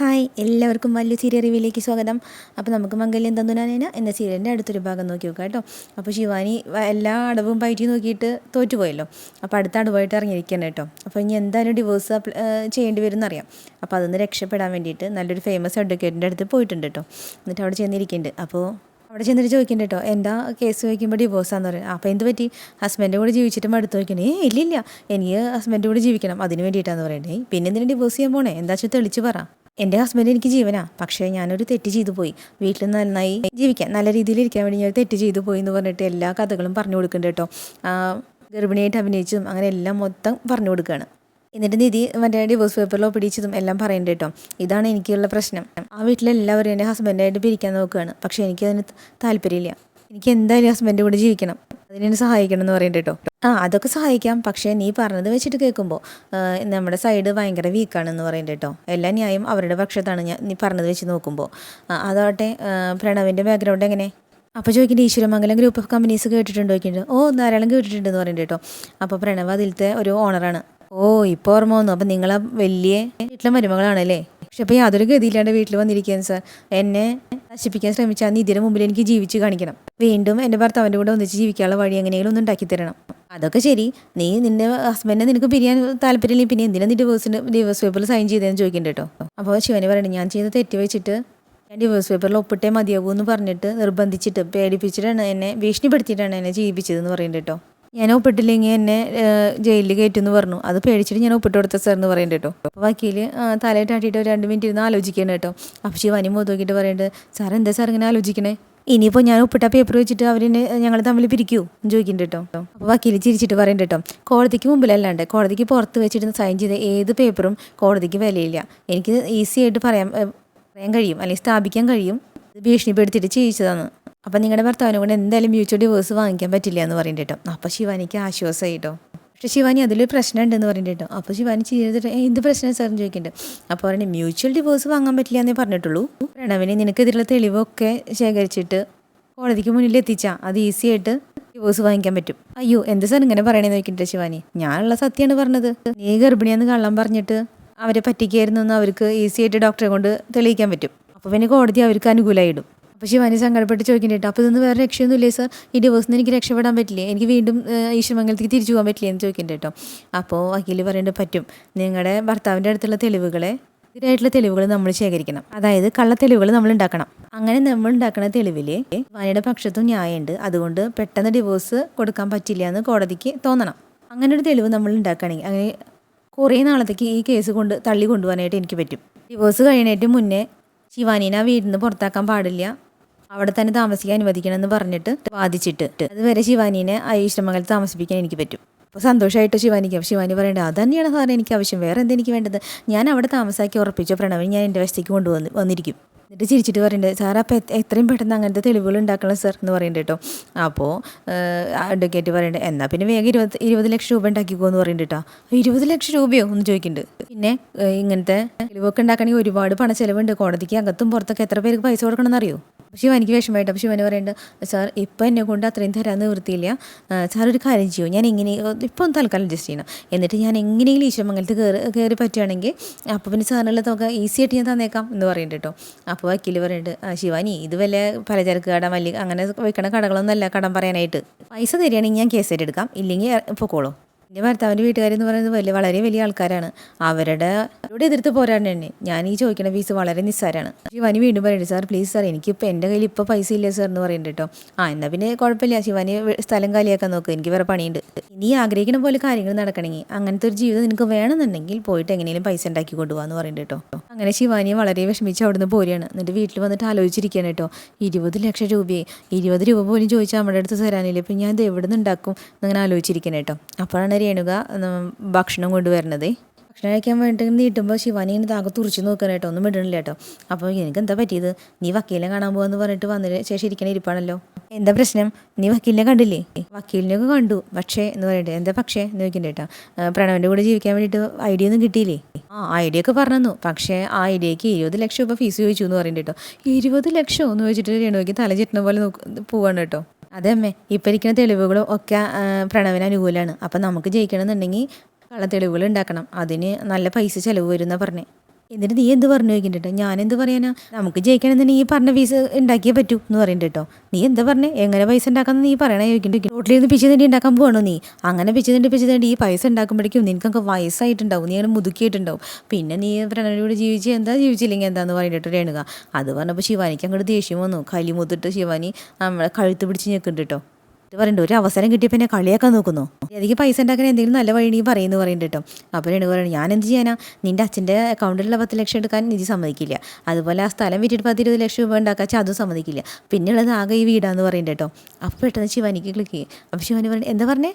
Hi എല്ലാവർക്കും വലിയ serial റിവ്യൂലേക്ക് സ്വാഗതം. അപ്പോൾ നമുക്ക് മംഗല്യം തന്നുനാനേന എന്ന സീരിയലിന്റെ അടുത്തൊരു ഭാഗം നോക്കി നോക്കാം കേട്ടോ. അപ്പോൾ ശിവാനി എല്ലാ അടവും പയറ്റി നോക്കിയിട്ട് തോറ്റുപോയല്ലോ. അപ്പോൾ അടുത്ത അടവായിട്ട് ഇറങ്ങിയിരിക്കണം കേട്ടോ. അപ്പോൾ ഇനി എന്തായാലും ഡിവോഴ്സ് ചെയ്യേണ്ടി വരും എന്നറിയാം അപ്പോൾ അതൊന്ന് രക്ഷപ്പെടാൻ വേണ്ടിയിട്ട് നല്ലൊരു ഫേമസ് അഡ്വക്കേറ്റിന്റെ അടുത്ത് പോയിട്ടുണ്ട് കേട്ടോ. എന്നിട്ട് അവിടെ ചെന്നിരിക്കുന്നുണ്ട്. അപ്പോൾ അവിടെ ചെന്നിട്ട് ചോദിക്കണ്ട കേട്ടോ എന്താ കേസ് ചോദിക്കുമ്പോൾ ഡിവോഴ്സാന്ന് പറയുന്നത് അപ്പോൾ എന്ത് പറ്റി? ഹസ്ബൻഡ് കൂടെ ജീവിച്ചിട്ട് മടുത്ത് നോക്കണേ ഏ ഇല്ലില്ല. എനിക്ക് ഹസ്ബൻഡ് കൂടെ ജീവിക്കണം. അതിന് വേണ്ടിയിട്ടാന്ന് പറയണ്ടേ പിന്നെ എന്തിനാണ് ഡിവോഴ്സ് ചെയ്യാൻ പോണേ? എന്താ വെച്ചാൽ തെളിച്ച് പറ. എന്റെ ഹസ്ബൻഡ് എനിക്ക് ജീവനാ. പക്ഷേ ഞാനൊരു തെറ്റ് ചെയ്തു പോയി. വീട്ടിൽ നന്നായി ജീവിക്കാൻ നല്ല രീതിയിൽ ഇരിക്കാൻ വേണ്ടി ഞാൻ തെറ്റ് ചെയ്തു പോയി എന്ന് പറഞ്ഞിട്ട് എല്ലാ കഥകളും പറഞ്ഞു കൊടുക്കുന്നുണ്ട് കേട്ടോ. ഗർഭിണിയായിട്ട് അഭിനയിച്ചതും അങ്ങനെ എല്ലാം മൊത്തം പറഞ്ഞു കൊടുക്കുകയാണ്. എന്നിട്ട് നിധി മറ്റേ ഡിവോഴ്സ് പേപ്പറിൽ ഒപ്പിടിച്ചതും എല്ലാം പറയുന്നുണ്ട് കേട്ടോ. ഇതാണ് എനിക്കുള്ള പ്രശ്നം. ആ വീട്ടിലെല്ലാവരും എന്റെ ഹസ്ബൻഡായിട്ട് പിരിക്കാൻ നോക്കുകയാണ്. പക്ഷേ എനിക്കതിന് താല്പര്യമില്ല. എനിക്ക് എന്തായാലും ഹസ്ബൻഡ് കൂടെ ജീവിക്കണം. അതിനെ സഹായിക്കണം എന്ന് പറയുന്നുണ്ട് കേട്ടോ ആ അതൊക്കെ സഹായിക്കാം. പക്ഷേ നീ പറഞ്ഞത് വെച്ചിട്ട് കേൾക്കുമ്പോൾ നമ്മുടെ സൈഡ് ഭയങ്കര വീക്കാണെന്ന് പറയുന്നുണ്ട് കേട്ടോ എല്ലാ ന്യായം അവരുടെ പക്ഷത്താണ് ഞാൻ നീ പറഞ്ഞത് വെച്ച് നോക്കുമ്പോൾ അതാവട്ടെ പ്രണവിന്റെ ബാക്ക്ഗ്രൗണ്ട് എങ്ങനെ? അപ്പോൾ ചോദിക്കേണ്ട ഈശ്വരമംഗലം ഗ്രൂപ്പ് ഓഫ് കമ്പനീസ് കേട്ടിട്ടുണ്ടോ ചോദിക്കുന്നുണ്ട് ഓ ധാരാളം കേട്ടിട്ടുണ്ടെന്ന് പറയുന്നുണ്ട് കേട്ടോ അപ്പോൾ പ്രണവ് അതിലത്തെ ഒരു ഓണറാണ് ഓ ഇപ്പോൾ ഓർമ്മ വന്നു. അപ്പം നിങ്ങളെ വലിയ വീട്ടിലെ മരുമകളാണല്ലേ പക്ഷെ അപ്പോൾ യാതൊരു ഗതിയില്ലാണ്ട് വീട്ടിൽ വന്നിരിക്കുകയാണ് സാർ. എന്നെ നശിപ്പിക്കാൻ ശ്രമിച്ച ആ ഇതിന് മുമ്പിൽ എനിക്ക് ജീവിച്ച് കാണിക്കണം. വീണ്ടും എന്റെ ഭർത്താവിന്റെ കൂടെ ഒന്നിച്ച് ജീവിക്കാനുള്ള വഴി എങ്ങനെയെങ്കിലും ഒന്ന് ഉണ്ടാക്കി തരണം. അതൊക്കെ ശരി. നീ നിന്റെ ഹസ്ബൻഡിനെ നിനക്ക് പിരിയാൻ താല്പര്യമില്ലെങ്കിൽ പിന്നെ എന്തിനാ നീ ഡിവോഴ്സിന് ഡിവോഴ്സ് പേപ്പറിൽ സൈൻ ചെയ്തതെന്ന് ചോദിക്കേണ്ട കേട്ടോ. അപ്പോൾ ശിവന് പറയണേ ഞാൻ ചെയ്ത തെറ്റ് വെച്ചിട്ട് ഞാൻ ഡിവോഴ്സ് പേപ്പറിൽ ഒപ്പിട്ടേ മതിയാകൂ എന്ന് പറഞ്ഞിട്ട് നിർബന്ധിച്ചിട്ട് പേടിപ്പിച്ചിട്ടാണ് എന്നെ ഭീഷണിപ്പെടുത്തിയിട്ടാണ് എന്നെ ജീവിപ്പിച്ചതെന്ന് പറയുന്നുണ്ട് കേട്ടോ. ഞാൻ ഒപ്പിട്ടില്ലെങ്കിൽ എന്നെ ജയിലിൽ കയറ്റുമെന്ന് പറഞ്ഞു. അത് പേടിച്ചിട്ട് ഞാൻ ഒപ്പിട്ട് കൊടുത്ത സാർ എന്ന് പറയുന്നത് കേട്ടോ. അപ്പോൾ വക്കീൽ തലയിട്ടാട്ടിയിട്ട് ഒരു രണ്ട് മിനിറ്റ് ഇരുന്ന് ആലോചിക്കണം കേട്ടോ. അപ്പോൾ ശിവാനി മോതോക്കിയിട്ട് പറയുന്നുണ്ട് സാർ എന്താ സാർ ഇങ്ങനെ ആലോചിക്കണേ? ഇനിയിപ്പോൾ ഞാൻ ഒപ്പിട്ട പേപ്പർ വെച്ചിട്ട് അവരെന്നെ ഞങ്ങൾ തമ്മിൽ പിരിക്കൂ എന്ന് ചോദിക്കുന്നുണ്ട് കേട്ടോ. അപ്പോൾ വക്കീൽ ചിരിച്ചിട്ട് പറയുന്നുണ്ട് കേട്ടോ കോടതിക്ക് മുമ്പിലല്ലാണ്ട് കോടതിക്ക് പുറത്ത് വെച്ചിട്ട് സൈൻ ചെയ്ത ഏത് പേപ്പറും കോടതിക്ക് വിലയില്ല. എനിക്ക് ഈസി ആയിട്ട് പറയാൻ പറയാൻ കഴിയും അല്ലെങ്കിൽ സ്ഥാപിക്കാൻ കഴിയും. ഭീഷണിപ്പെടുത്തിയിട്ട് ചെയ്യിച്ചതാണ് അപ്പം നിങ്ങളുടെ ഭർത്താവിനെ കൊണ്ട് എന്തായാലും മ്യൂച്വൽ ഡിവേഴ്സ് വാങ്ങിക്കാൻ പറ്റില്ല എന്ന് പറയുന്നുണ്ട് കേട്ടോ അപ്പോൾ ശിവാനിക്ക് ആശ്വാസമായി കേട്ടോ പക്ഷേ ശിവാനി അതിലൊരു പ്രശ്നം ഉണ്ടെന്ന് പറഞ്ഞിട്ട് അപ്പോൾ ശിവാനി ചെയ്തിട്ട് എന്ത് പ്രശ്നം സാർ ചോദിക്കേണ്ടത് അപ്പോൾ പറഞ്ഞു മ്യൂച്വൽ ഡിവോഴ്സ് വാങ്ങാൻ പറ്റില്ല എന്നേ പറഞ്ഞിട്ടുള്ളൂ. പ്രണവിനെ നിനക്കെതിരുള്ള തെളിവൊക്കെ ശേഖരിച്ചിട്ട് കോടതിക്ക് മുന്നിൽ എത്തിച്ചാൽ അത് ഈസി ആയിട്ട് ഡിവോഴ്സ് വാങ്ങിക്കാൻ പറ്റും. അയ്യോ എന്ത് സാർ ഇങ്ങനെ പറയണേന്ന് നോക്കിയിട്ട് ശിവാനി? ഞാനുള്ള സത്യമാണ് പറഞ്ഞത്. നീ ഗർഭിണിയാന്ന് കള്ളം പറഞ്ഞിട്ട് അവരെ പറ്റിക്കായിരുന്നു എന്ന് അവർക്ക് ഈസി ആയിട്ട് ഡോക്ടറെ കൊണ്ട് തെളിയിക്കാൻ പറ്റും. അപ്പോൾ പിന്നെ കോടതി അവർക്ക് അനുകൂലമായിടും അപ്പോൾ ശിവാനി സങ്കടപ്പെട്ട് ചോദിക്കേണ്ടിട്ട് അപ്പോൾ ഇതൊന്നും വേറെ രക്ഷയൊന്നുമില്ലേ സർ ഈ ഡിവോഴ്സിന് എനിക്ക് രക്ഷപ്പെടാൻ പറ്റില്ലേ? എനിക്ക് വീണ്ടും ഏഹ്, ഈശ്വരമംഗലത്തേക്ക് തിരിച്ചു പോകാൻ പറ്റില്ലേ എന്ന് ചോദിക്കേണ്ട കേട്ടോ അപ്പോൾ വക്കീൽ പറയേണ്ടത് പറ്റും. നിങ്ങളുടെ ഭർത്താവിന്റെ അടുത്തുള്ള തെളിവുകളെ ഇതിനായിട്ടുള്ള തെളിവുകൾ നമ്മൾ ശേഖരിക്കണം. അതായത് കള്ള തെളിവുകൾ നമ്മൾ ഉണ്ടാക്കണം. അങ്ങനെ നമ്മൾ ഉണ്ടാക്കുന്ന തെളിവിൽ വാനിയുടെ പക്ഷത്തും ന്യായമുണ്ട്. അതുകൊണ്ട് പെട്ടെന്ന് ഡിവോഴ്സ് കൊടുക്കാൻ പറ്റില്ല എന്ന് കോടതിക്ക് തോന്നണം. അങ്ങനെ ഒരു തെളിവ് നമ്മൾ ഉണ്ടാക്കുകയാണെങ്കിൽ അങ്ങനെ കുറേ നാളത്തേക്ക് ഈ കേസ് കൊണ്ട് തള്ളി കൊണ്ടുപോകാനായിട്ട് എനിക്ക് പറ്റും. ഡിവോഴ്സ് കഴിയണേറ്റ് മുന്നേ ശിവാനീനെ വീട്ടിൽ നിന്ന് പുറത്താക്കാൻ പാടില്ല. അവിടെ തന്നെ താമസിക്കാൻ അനുവദിക്കണമെന്ന് പറഞ്ഞിട്ട് വാദിച്ചിട്ട് അതുവരെ ശിവാനീനെ ആ ഈശ്വരമംഗലത്ത് താമസിപ്പിക്കാൻ എനിക്ക് പറ്റും. അപ്പോൾ സന്തോഷമായിട്ട് ശിവാനിക്ക് ശിവാനി പറയേണ്ടത് അത് തന്നെയാണ് എനിക്ക് ആവശ്യം. വേറെ എന്താ എനിക്ക് വേണ്ടത്? ഞാൻ അവിടെ താമസാക്കി ഉറപ്പിച്ച. പ്രണവൻ ഞാൻ എന്റെ വശത്തേക്ക് കൊണ്ടുവന്ന് വന്നിരിക്കും. എന്നിട്ട് ചിരിച്ചിട്ട് പറയേണ്ടത് സാർ അപ്പോൾ എത്രയും പെട്ടെന്ന് അങ്ങനത്തെ തെളിവുകൾ ഉണ്ടാക്കണം സാർ എന്ന് പറയുന്നുണ്ട് കേട്ടോ. അപ്പോൾ അഡ്വക്കേറ്റ് പറയേണ്ടത് എന്നാൽ പിന്നെ വേഗം ഇരുപത് ഇരുപത് ലക്ഷം രൂപ ഉണ്ടാക്കിക്കോ എന്ന് പറയുന്നുണ്ട് കേട്ടോ. ഇരുപത് ലക്ഷം രൂപയോ? എന്ന് ചോദിക്കുന്നുണ്ട് പിന്നെ ഇങ്ങനത്തെ തെളിവൊക്കെ ഉണ്ടാക്കണമെങ്കിൽ ഒരുപാട് പണ ചെലവുണ്ട് കോടതിക്ക് അകത്തും പുറത്തൊക്കെ എത്ര പേർക്ക് പൈസ കൊടുക്കണമെന്ന് അറിയോ? ശിവാനിക്ക് വിഷമമായിട്ട് അപ്പോൾ ശിവന് പറയുന്നുണ്ട് സാർ ഇപ്പം എന്നെ കൊണ്ട് അത്രയും തരാൻ നിവൃത്തിയില്ല. സാർ ഒരു കാര്യം ചെയ്യൂ. ഞാൻ എങ്ങനെ ഇപ്പോൾ ഒന്ന് തൽക്കാലം അഡ്ജസ്റ്റ് ചെയ്യണം. എന്നിട്ട് ഞാൻ എങ്ങനെയെങ്കിലും ഈശ്വരമംഗലത്ത് കയറി കയറി പറ്റുകയാണെങ്കിൽ അപ്പോൾ പിന്നെ സാറിനുള്ള തുക ഈസി ആയിട്ട് ഞാൻ തന്നേക്കാം എന്ന് പറയുന്നുണ്ട് കേട്ടോ. അപ്പോൾ വക്കീൽ പറയുന്നുണ്ട് "ആ, ശിവാനി ഇത് വല്ല പലചരക്ക് കട മല്ലി അങ്ങനെ വെക്കണ കടകളൊന്നും അല്ല കടം പറയാനായിട്ട്. പൈസ തരികയാണെങ്കിൽ ഞാൻ കേസ് എടുക്കാം. ഇല്ലെങ്കിൽ പൊക്കോളൂ. എന്റെ ഭർത്താവിന്റെ വീട്ടുകാരെന്ന് പറയുന്നത് വലിയ വളരെ വലിയ ആൾക്കാരാണ്. അവരുടെ അവരോട് എതിർത്ത് പോരാൻ തന്നെ ഞാൻ ഈ ചോദിക്കുന്ന ഫീസ് വളരെ നിസ്സാരമാണ് ശിവാനി വീണ്ടും പറയുന്നുണ്ട് സാർ പ്ലീസ് സാർ എനിക്കിപ്പോൾ എന്റെ കയ്യിൽ ഇപ്പോൾ പൈസ ഇല്ല സാർ എന്ന് പറയുന്നുണ്ട് കേട്ടോ. ആ എന്നാൽ പിന്നെ കുഴപ്പമില്ല. ശിവാനി സ്ഥലം കാലിയാക്കാൻ നോക്ക്. എനിക്ക് വേറെ പണിയുണ്ട്. ഇനി ആഗ്രഹിക്കുന്ന പോലെ കാര്യങ്ങൾ നടക്കണമെങ്കിൽ അങ്ങനത്തെ ഒരു ജീവിതം നിനക്ക് വേണമെന്നുണ്ടെങ്കിൽ പോയിട്ട് എങ്ങനെയും പൈസ ഉണ്ടാക്കി കൊണ്ടുപോകാന്ന് പറയുന്നുണ്ട് കേട്ടോ. അങ്ങനെ ശിവാനി വളരെ വിഷമിച്ച് അവിടുന്ന് പോരുകയാണ്. എന്നിട്ട് വീട്ടിൽ വന്നിട്ട് ആലോചിച്ചിരിക്കുകയാണ് കേട്ടോ. ഇരുപത് ലക്ഷം രൂപയെ ഇരുപത് രൂപ പോലും ചോദിച്ചാൽ നമ്മുടെ അടുത്ത് തരാനില്ല. ഇപ്പം ഞാൻ ഇത് എവിടെ നിന്ന് ഉണ്ടാക്കും എന്നിങ്ങനെ ആലോചിച്ചിരിക്കണം കേട്ടോ. അപ്പോഴാണ് രേണുക ഭക്ഷണം കൊണ്ടുവരുന്നത്. ഭക്ഷണം കഴിക്കാൻ വേണ്ടി നീട്ടുമ്പോൾ ശിവാനി ഇങ്ങനെ താകെ തുറച്ച് നോക്കാൻ കേട്ടോ. ഒന്നും വിടണില്ല കേട്ടോ. അപ്പോൾ എനിക്ക് എന്താ പറ്റിയത്? നീ വക്കീലിനെ കാണാൻ പോകാന്ന് പറഞ്ഞിട്ട് വന്നിട്ട് ശേഷം ഇരിക്കണ ഇരിപ്പാണല്ലോ. എന്താ പ്രശ്നം? നീ വക്കീലിനെ കണ്ടില്ലേ? വക്കീലിനെ ഒക്കെ കണ്ടു. പക്ഷേ എന്ന് പറയട്ടെ എന്താ പക്ഷേ? എന്ന് ചോദിക്കണ്ടേ കേട്ടോ. പ്രണവിന്റെ കൂടെ ജീവിക്കാൻ വേണ്ടിയിട്ട് ഐഡിയ ഒന്നും കിട്ടിയില്ലേ? ആ ഐഡിയ ഒക്കെ പറഞ്ഞു പക്ഷേ ആ ഐഡിയക്ക് ഇരുപത് ലക്ഷം രൂപ ഫീസ് ചോദിച്ചു എന്ന് പറയുന്നുണ്ട് കേട്ടോ. ഇരുപത് ലക്ഷം എന്ന് ചോദിച്ചിട്ട് രേണുവയ്ക്ക് തല പോലെ നോക്ക് പോവാണ് കേട്ടോ. അതെ അമ്മേ ഇപ്പം ഇരിക്കുന്ന തെളിവുകളും ഒക്കെ പ്രണവിന് അനുകൂലമാണ് അപ്പം നമുക്ക് ജയിക്കണമെന്നുണ്ടെങ്കിൽ കള തെളിവുകൾ ഉണ്ടാക്കണം. അതിന് നല്ല പൈസ ചിലവ് വരുന്ന പറഞ്ഞേ. എന്നിട്ട് നീ എന്ത് പറഞ്ഞു ചോദിക്കണ്ടോ ഞാൻ എന്ത് പറയാനാ? നമുക്ക് ജയിക്കണമെന്നുണ്ടെങ്കിൽ ഈ പറഞ്ഞ ഫീസ് ഉണ്ടാക്കിയേ പറ്റൂ എന്ന് പറയുന്നുണ്ട് കേട്ടോ നീ എന്താ പറഞ്ഞേ? എങ്ങനെ പൈസ ഉണ്ടാക്കാമെന്ന് നീ പറയണ ചോദിക്കുന്നുണ്ട് റോട്ടിൽ നിന്ന് പിച്ചു തണ്ടി ഉണ്ടാക്കാൻ പോകണോ നീ? അങ്ങനെ പിച്ചു തണ്ടി പിച്ചു തണ്ടി ഈ പൈസ ഉണ്ടാക്കുമ്പോഴേക്കും നിനക്കൊക്കെ വയസ്സായിട്ടുണ്ടാവും. നീ അങ്ങനെ മുതുക്കിയിട്ടുണ്ടാവും. പിന്നെ നീ പ്രണവിനോട് ജീവിച്ച് എന്താ ജീവിച്ചില്ലെങ്കിൽ എന്താന്ന് പറഞ്ഞിട്ട് രേണുക. അത് പറഞ്ഞപ്പോൾ ശിവാനിക്ക് അങ്ങോട്ട് ദേഷ്യം വന്നു. കലിമുത്തിട്ട് ശിവാനി നമ്മളെ കഴുത്ത് പിടിച്ച് ഞെക്കുന്നുണ്ട് കേട്ടോ ഇത് പറയുന്നുണ്ട് ഒരു അവസരം കിട്ടിയപ്പോൾ എന്നെ കളിയാക്കാൻ നോക്കുന്നു. എനിക്ക് പൈസ ഉണ്ടാക്കാൻ എന്തെങ്കിലും നല്ല വഴി നീ പറയുന്നു പറയുന്നുണ്ട് കേട്ടോ. അപ്പോൾ രേണു പറയുന്നത് ഞാൻ എന്ത് ചെയ്യാനാ? നിന്റെ അച്ഛന്റെ അക്കൗണ്ടിലുള്ള പത്ത് ലക്ഷം എടുക്കാൻ നിധി സമ്മതിക്കില്ല. അതുപോലെ ആ സ്ഥലം വിറ്റിട്ട് പത്ത് ഇരുപത് ലക്ഷം രൂപ ഉണ്ടാക്കാൻ വെച്ചാൽ അതും സമ്മതിക്കില്ല. പിന്നെയുള്ളത് ആകെ ഈ വീടാന്ന് പറയുന്നുണ്ട് കേട്ടോ. അപ്പോൾ പെട്ടെന്ന് ശിവാനിക്ക് ക്ലിക്ക് ചെയ്യും. അപ്പോൾ ശിവാനി പറഞ്ഞു എന്താ പറഞ്ഞേ?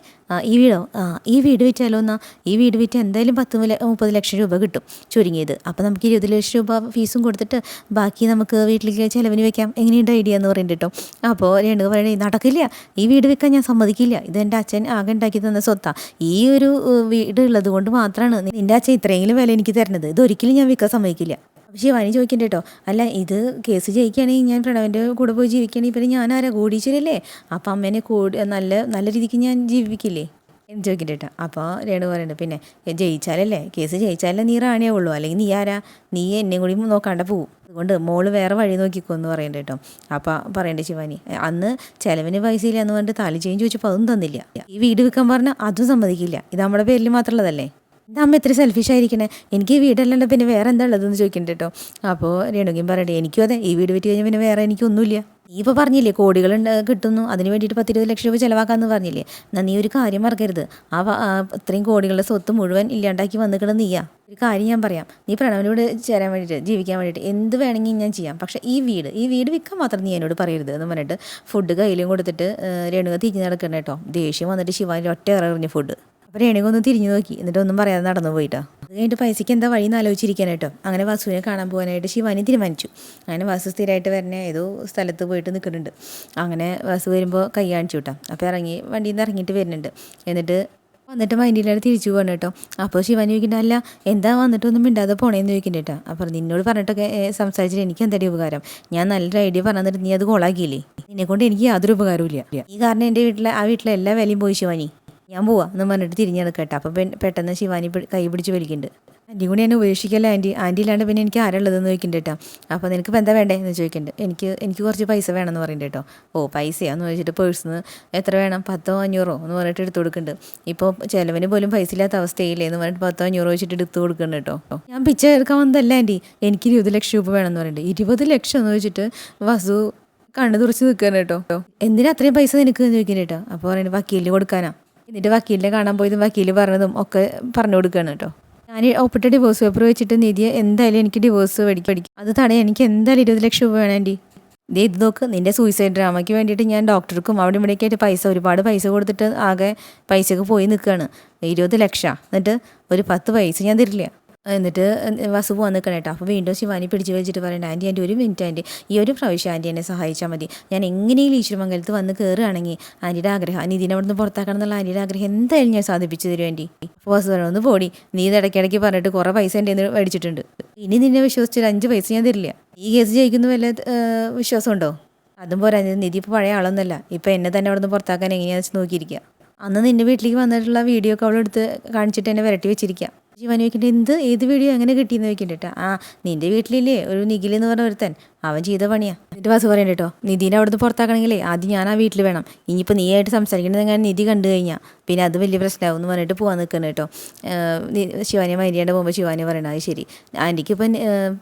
ഈ വീടോ? ആ ഈ വീട് വിറ്റാലോ എന്നാ? ഈ വീട് വിറ്റ് എന്തായാലും പത്ത് മുപ്പത് ലക്ഷം രൂപ കിട്ടും ചുരുങ്ങിയത്. അപ്പോൾ നമുക്ക് ഇരുപത് ലക്ഷം രൂപ ഫീസും കൊടുത്തിട്ട് ബാക്കി നമുക്ക് വീട്ടിലേക്ക് ചിലവിന് വെക്കാം. എങ്ങനെയുണ്ട് ഐഡിയ എന്ന് പറയുന്നുണ്ട് കേട്ടോ. അപ്പോൾ രണ്ട് പറയണേ നടക്കില്ല. ഈ വീട് വെക്കാൻ ഞാൻ സമ്മതിക്കില്ല. ഇത് എന്റെ അച്ഛൻ ആകെ ഉണ്ടാക്കി തന്ന സ്വത്താ. ഈ ഒരു വീട് ഉള്ളത് കൊണ്ട് മാത്രമാണ് നിന്റെ അച്ഛൻ ഇത്രയെങ്കിലും വില എനിക്ക് തരണത് ഇതൊരിക്കലും ഞാൻ വിൽക്കാൻ സമ്മതിക്കില്ല. ശിവാനി ചോദിക്കണ്ട കേട്ടോ അല്ല ഇത് കേസ് ജയിക്കുകയാണെങ്കിൽ ഞാൻ പ്രണവന്റെ കൂടെ പോയി ജീവിക്കുകയാണെങ്കിൽ പിന്നെ ഞാൻ ആരാ? കൂടിച്ചില്ലല്ലേ അപ്പം അമ്മേനെ കൂടി നല്ല നല്ല രീതിക്ക് ഞാൻ ജീവിക്കില്ലേ? എന്ന് ചോദിക്കണ്ട കേട്ടോ അപ്പോൾ രേണു പറയുന്നുണ്ട് പിന്നെ ജയിച്ചാലല്ലേ? കേസ് ജയിച്ചാലല്ലേ നീ റാണിയേ ഉള്ളൂ അല്ലെങ്കിൽ നീ ആരാ? നീ എന്നെ കൂടി നോക്കാണ്ട് പോവും. അതുകൊണ്ട് മോൾ വേറെ വഴി നോക്കിക്കോ എന്ന് പറയണ്ട കേട്ടോ. അപ്പോൾ പറയണ്ട ശിവാനി അന്ന് ചിലവിന് ഇല്ല എന്ന് പറഞ്ഞിട്ട് താലി ചേഞ്ച് ചോദിച്ചപ്പോൾ അതും തന്നില്ല. ഈ വീട് വിൽക്കാൻ പറഞ്ഞാൽ അതും സമ്മതിക്കില്ല. ഇത് നമ്മുടെ പേരിൽ മാത്രമുള്ളതല്ലേ എന്താ അമ്മ ഇത്ര സെൽഫിഷ് ആയിരിക്കണേ. എനിക്ക് ഈ വീടല്ലാണ്ട് പിന്നെ വേറെ എന്താ ഉള്ളതെന്ന് ചോദിക്കണ്ട കേട്ടോ. അപ്പോൾ രേണുകയും പറയട്ടെ എനിക്കും അതെ ഈ വീട് വിറ്റ് കഴിഞ്ഞാൽ പിന്നെ വേറെ എനിക്കൊന്നുമില്ല. നീ ഇപ്പോൾ പറഞ്ഞില്ലേ കോടികൾ കിട്ടുന്നു അതിന് വേണ്ടിയിട്ട് പത്തിരുപത് ലക്ഷം രൂപ ചിലവാക്കാമെന്ന് പറഞ്ഞില്ലേ? എന്നാൽ നീ ഒരു കാര്യം മറക്കരുത്. ആ ഇത്രയും കോടികളുടെ സ്വത്ത് മുഴുവൻ ഇല്ലാണ്ടാക്കി വന്നിക്കണം നീയാ. ഒരു കാര്യം ഞാൻ പറയാം. നീ പ്രണവനോട് ചേരാൻ വേണ്ടിയിട്ട് ജീവിക്കാൻ വേണ്ടിയിട്ട് എന്ത് വേണമെങ്കിൽ ഞാൻ ചെയ്യാം. പക്ഷേ ഈ വീട് ഈ വീട് വിൽക്കാൻ മാത്രം നീ എന്നോട് പറയരുത് എന്ന് പറഞ്ഞിട്ട് ഫുഡ് കയ്യിലും കൊടുത്തിട്ട് രേണുക തിരിഞ്ഞ് നടക്കണം കേട്ടോ. ദേഷ്യം വന്നിട്ട് ശിവാനിൽ ഒറ്റ ഇറങ്ങിയ ഫുഡ് അപ്പോൾ രേണുക ഒന്ന് തിരിഞ്ഞു നോക്കി. എന്നിട്ട് ഒന്നും പറയാതെ നടന്നു പോയിട്ടോ. അത് കഴിഞ്ഞിട്ട് പൈസയ്ക്ക് എന്താ വഴി എന്ന് ആലോചിച്ചിരിക്കാൻ കേട്ടോ. അങ്ങനെ വാസുവിനെ കാണാൻ പോകാനായിട്ട് ശിവാനി തീരുമാനിച്ചു. അങ്ങനെ വാസു സ്ഥിരമായിട്ട് വരണ ഏതോ സ്ഥലത്ത് പോയിട്ട് നിൽക്കുന്നുണ്ട്. അങ്ങനെ വാസു വരുമ്പോൾ കൈ കാണിച്ചു കേട്ടോ. അപ്പോൾ ഇറങ്ങി വണ്ടിയിൽ നിന്ന് ഇറങ്ങിയിട്ട് വരുന്നുണ്ട്. എന്നിട്ട് വന്നിട്ട് മൈൻഡിലാണ് തിരിച്ചു പോകണം കേട്ടോ. അപ്പോൾ ശിവാനി ചോദിക്കണ്ട അല്ല എന്താ വന്നിട്ടൊന്നും മിണ്ടാതെ പോണേന്ന് ചോദിക്കണ്ട കേട്ടോ. അപ്പോൾ നിന്നോട് പറഞ്ഞിട്ടൊക്കെ സംസാരിച്ചിട്ട് എനിക്ക് എന്താടി ഉപകാരം. ഞാൻ നല്ലൊരു ഐഡിയ പറഞ്ഞിട്ട് നീ അത് കോളാക്കിയില്ലേ നിന്നെ കൊണ്ട് എനിക്ക് യാതൊരു ഉപകാരവും ഇല്ല. ഈ കാരണം എന്റെ വീട്ടിലെ ആ വീട്ടിലെ എല്ലാ വിലയും പോയി ശിവാനി. ഞാൻ പോവാ എന്ന് പറഞ്ഞിട്ട് കേട്ടോ. അപ്പം പെട്ടെന്ന് ശിവാനി കൈ പിടിച്ച് വലിക്കുന്നുണ്ട് ആന്റി കൂടി എന്നെ ഉപേക്ഷിക്കല്ല ആന്റി ആന്റി ഇല്ലാണ്ട് പിന്നെ എനിക്ക് ആരുള്ളതെന്ന് ചോദിക്കുന്നുണ്ട് കേട്ടോ. അപ്പോൾ നിനക്ക് ഇപ്പം എന്താ വേണ്ടേ എന്ന് ചോദിക്കുന്നുണ്ട്. എനിക്ക് എനിക്ക് കുറച്ച് പൈസ വേണമെന്ന് പറയുന്നുണ്ട് കേട്ടോ. ഓ പൈസയാന്ന് ചോദിച്ചിട്ട് പേഴ്സിന്ന് എത്ര വേണം? പത്തോ അഞ്ഞൂറോ എന്ന് പറഞ്ഞിട്ട് എടുത്ത് കൊടുക്കുന്നുണ്ട്. ഇപ്പോൾ ചിലവിന് പോലും പൈസ ഇല്ലാത്ത അവസ്ഥയില്ലേ എന്ന് പറഞ്ഞിട്ട് പത്തോ അഞ്ഞൂറോ വെച്ചിട്ട് എടുത്ത് കൊടുക്കുന്നുണ്ട് കേട്ടോ. ഞാൻ പിച്ച എടുക്കാൻ വന്നതല്ല ആന്റി എനിക്ക് ഇരുപത് ലക്ഷം രൂപ വേണമെന്ന് പറയുന്നുണ്ട്. ഇരുപത് ലക്ഷം എന്ന് വെച്ചിട്ട് വസു കണ്ണു തുറച്ച് നിൽക്കുകയാണ് കേട്ടോ. എന്തിനാ അത്രയും പൈസ നിനക്ക് ചോദിക്കുന്നത് കേട്ടോ. അപ്പോൾ പറയുന്നത് വക്കീലിന് കൊടുക്കാനാ. എന്നിട്ട് വക്കീലിനെ കാണാൻ പോയതും വക്കീൽ പറഞ്ഞതും ഒക്കെ പറഞ്ഞു കൊടുക്കുകയാണ് കേട്ടോ. ഞാൻ ഒപ്പിട്ട ഡിവോഴ്സ് പേപ്പർ വെച്ചിട്ട് നിധിയെ എന്തായാലും എനിക്ക് ഡിവോഴ്സ് പഠിക്കും പഠിക്കും. അത് തടയാൻ എനിക്ക് എന്തായാലും ഇരുപത് ലക്ഷം രൂപ വേണം ദേ ഇത് നോക്ക് നിന്റെ സൂയിസൈഡ് ഡ്രാമയ്ക്ക് വേണ്ടിയിട്ട് ഞാൻ ഡോക്ടർക്കും അവിടെ ഇവിടെയൊക്കെ ആയിട്ട് പൈസ ഒരുപാട് പൈസ കൊടുത്തിട്ട് ആകെ പൈസക്ക് പോയി നിൽക്കുകയാണ് ഇരുപത് ലക്ഷം. എന്നിട്ട് ഒരു പത്ത് പൈസ ഞാൻ തരില്ല. എന്നിട്ട് വസു പോകാൻ നിൽക്കണം കേട്ടോ അപ്പോൾ വീണ്ടും ശിവാനി പിടിച്ച് വെച്ചിട്ട് പറയണ്ട ആന്റി ആന്റി ഒരു മിനിറ്റ് ആന്റി. ഈ ഒരു പ്രാവശ്യം ആന്റി എന്നെ സഹായിച്ചാൽ മതി. ഞാൻ എങ്ങനെയും ഈശ്വരമംഗലത്ത് വന്ന് കയറുകയാണെങ്കിൽ ആന്റിയുടെ ആഗ്രഹം നിതിനെ അവിടെ നിന്ന് പുറത്താക്കണം എന്നുള്ള ആന്റിയുടെ ആഗ്രഹം എന്തായാലും ഞാൻ സാധിപ്പിച്ചു തരും ആന്റി. അപ്പോൾ വസു പറഞ്ഞു ഒന്ന് പോടി നീ ഇത് ഇടയ്ക്കിടയ്ക്ക് പറഞ്ഞിട്ട് കുറേ പൈസ എന്റെ മേടിച്ചിട്ടുണ്ട്. ഇനി നിന്നെ വിശ്വസിച്ചൊരു അഞ്ച് പൈസ ഞാൻ തരില്ല. ഈ കേസ് ജയിക്കുന്ന വല്ല വിശ്വാസമുണ്ടോ? അതും പോരാ നിധി ഇപ്പോൾ പഴയ ആളൊന്നല്ല ഇപ്പം എന്നെ തന്നെ അവിടെ നിന്ന് പുറത്താക്കാൻ എങ്ങനെയാണെന്ന് വെച്ച് നോക്കിയിരിക്കുക? അന്ന് നിന്റെ വീട്ടിലേക്ക് വന്നിട്ടുള്ള വീഡിയോ ഒക്കെ അവളെടുത്ത് കാണിച്ചിട്ട് എന്നെ വരട്ടി വെച്ചിരിക്കുക. ജീവൻ ചോദിക്കട്ടെ എന്ത്? ഏത് വീഡിയോ എങ്ങനെ കിട്ടിയെന്ന് ചോദിക്കണ്ട ആ നിന്റെ വീട്ടിലില്ലേ? ഒരു നിഖിൽ എന്ന് പറഞ്ഞ ഒരുത്തൻ. അവൻ ചെയ്ത പണിയാ. എന്നിട്ട് വാസു പറയണ്ട കേട്ടോ നിധിനെ അവിടുന്ന് പുറത്താക്കണമെങ്കിലേ ആദ്യം ഞാൻ ആ വീട്ടിൽ വേണം. ഇനിയിപ്പോൾ നീ ആയിട്ട് സംസാരിക്കുന്നത് എങ്ങനെ നിധി കണ്ടു കഴിഞ്ഞാൽ പിന്നെ അത് വലിയ പ്രശ്നമാവും എന്ന് പറഞ്ഞിട്ട് പോകാൻ നിൽക്കണം കേട്ടോ ശിവാനി മരിയേണ്ട പോകുമ്പോൾ ശിവാനി പറയണം അത് ശരി. ആന്റിക്ക് ഇപ്പം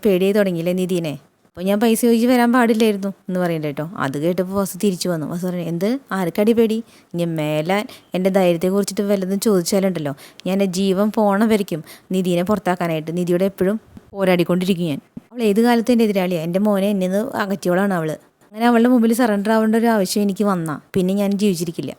പേടിയായി തുടങ്ങിയില്ലേ നിധീനെ? അപ്പോൾ ഞാൻ പൈസ ചോദിച്ച് വരാൻ പാടില്ലായിരുന്നു എന്ന് പറയണ്ട കേട്ടോ. അത് കേട്ടപ്പോൾ വസു തിരിച്ചു വന്നു. വസു പറഞ്ഞു എന്ത്? ആർക്കടി പേടി? ഞാൻ മേലാൻ എന്റെ ധൈര്യത്തെ കുറിച്ചിട്ട് വല്ലതും ചോദിച്ചാലുണ്ടല്ലോ. ഞാൻ എന്റെ ജീവൻ പോണ വരയ്ക്കും നിധീനെ പുറത്താക്കാനായിട്ട് നിധിയോടെ എപ്പോഴും പോരാടിക്കൊണ്ടിരിക്കും ഞാൻ. അവൾ ഏത് കാലത്തും എന്റെ എതിരാളിയാണ് എന്റെ മോനെ എന്നെ നിന്ന് അകറ്റിയോളാണ് അവൾ അങ്ങനെ അവളുടെ മുമ്പിൽ സറണ്ടർ ആവേണ്ട ഒരു ആവശ്യം എനിക്ക് വന്നാൽ പിന്നെ ഞാൻ ജീവിച്ചിരിക്കില്ല.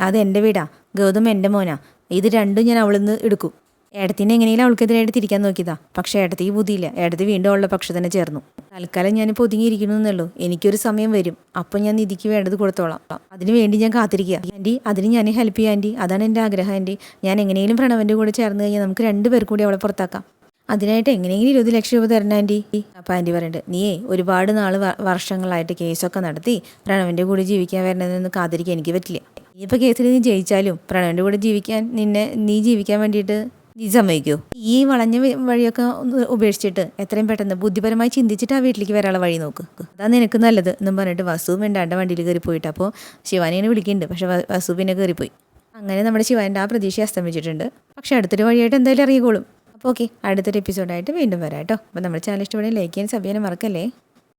അത് എന്റെ വീടാ. ഗൗതം എന്റെ മോനാ. ഇത് രണ്ടും ഞാൻ അവളിൽ നിന്ന് എടുക്കും. ഏടത്തിനെ എങ്ങനെയും അവൾക്കെതിരായിട്ട് തിരിക്കാൻ നോക്കിയതാ. പക്ഷേ ഏടത്തേക്ക് ബുദ്ധിയില്ല. ഏടത്തി വീണ്ടും അവളുടെ പക്ഷെ തന്നെ ചേർന്നു. തൽക്കാലം ഞാനിപ്പോൾ ഒതുങ്ങിയിരിക്കുന്നു എന്നുള്ളൂ. എനിക്കൊരു സമയം വരും. അപ്പം ഞാൻ നിധിക്ക് വേണ്ടത് കൊടുത്തോളാം. അതിന് വേണ്ടി ഞാൻ കാത്തിരിക്കുക. ആന്റി അതിന് ഞാൻ ഹെൽപ്പ് ചെയ്യാം ആന്റി. അതാണ് എന്റെ ആഗ്രഹം ആന്റി. ഞാൻ എങ്ങനെയും പ്രണവന്റെ കൂടെ ചേർന്ന് കഴിഞ്ഞാൽ നമുക്ക് രണ്ട് പേർ കൂടി അവളെ പുറത്താക്കാം. അതിനായിട്ട് എങ്ങനെയെങ്കിലും ഇരുപത് ലക്ഷം രൂപ തരണം ആന്റി. അപ്പം ആന്റി പറയുന്നുണ്ട് നീയേ ഒരുപാട് നാൾ വർഷങ്ങളായിട്ട് കേസൊക്കെ നടത്തി പ്രണവന്റെ കൂടെ ജീവിക്കാൻ വരണമെന്നൊന്നും കാത്തിരിക്കാൻ എനിക്ക് പറ്റില്ല. ഇനിയിപ്പോൾ കേസിൽ നീ ജയിച്ചാലും പ്രണവന്റെ കൂടെ ജീവിക്കാൻ നിന്നെ നീ ജീവിക്കാൻ വേണ്ടിയിട്ട് നീ സമ്മതിക്കോ ഈ വളഞ്ഞ വഴിയൊക്കെ ഒന്ന് ഉപേക്ഷിച്ചിട്ട് എത്രയും പെട്ടെന്ന് ബുദ്ധിപരമായി ചിന്തിച്ചിട്ട് ആ വീട്ടിലേക്ക് വരാനുള്ള വഴി നോക്ക്. അതാ നിനക്ക് നല്ലത് എന്നും പറഞ്ഞിട്ട് വസു വേണ്ടാണ്ട് വണ്ടിയിൽ കയറി പോയിട്ട് അപ്പോൾ ശിവാനിനെ വിളിക്കുന്നുണ്ട്. പക്ഷെ വസു പിന്നെ കയറിപ്പോയി. അങ്ങനെ നമ്മുടെ ശിവാന്റെ ആ പ്രതീക്ഷ അസ്തമിച്ചിട്ടുണ്ട്. പക്ഷെ അടുത്തൊരു വഴിയായിട്ട് എന്തായാലും ഇറങ്ങിക്കോളും. അപ്പോൾ ഓക്കെ അടുത്തൊരു എപ്പിസോഡായിട്ട് വീണ്ടും വരാം കേട്ടോ. അപ്പോൾ നമ്മുടെ ചാനൽ ഇഷ്ടപ്പെടുന്ന ലൈക്ക് ചെയ്യാൻ സബ് മറക്കല്ലേ?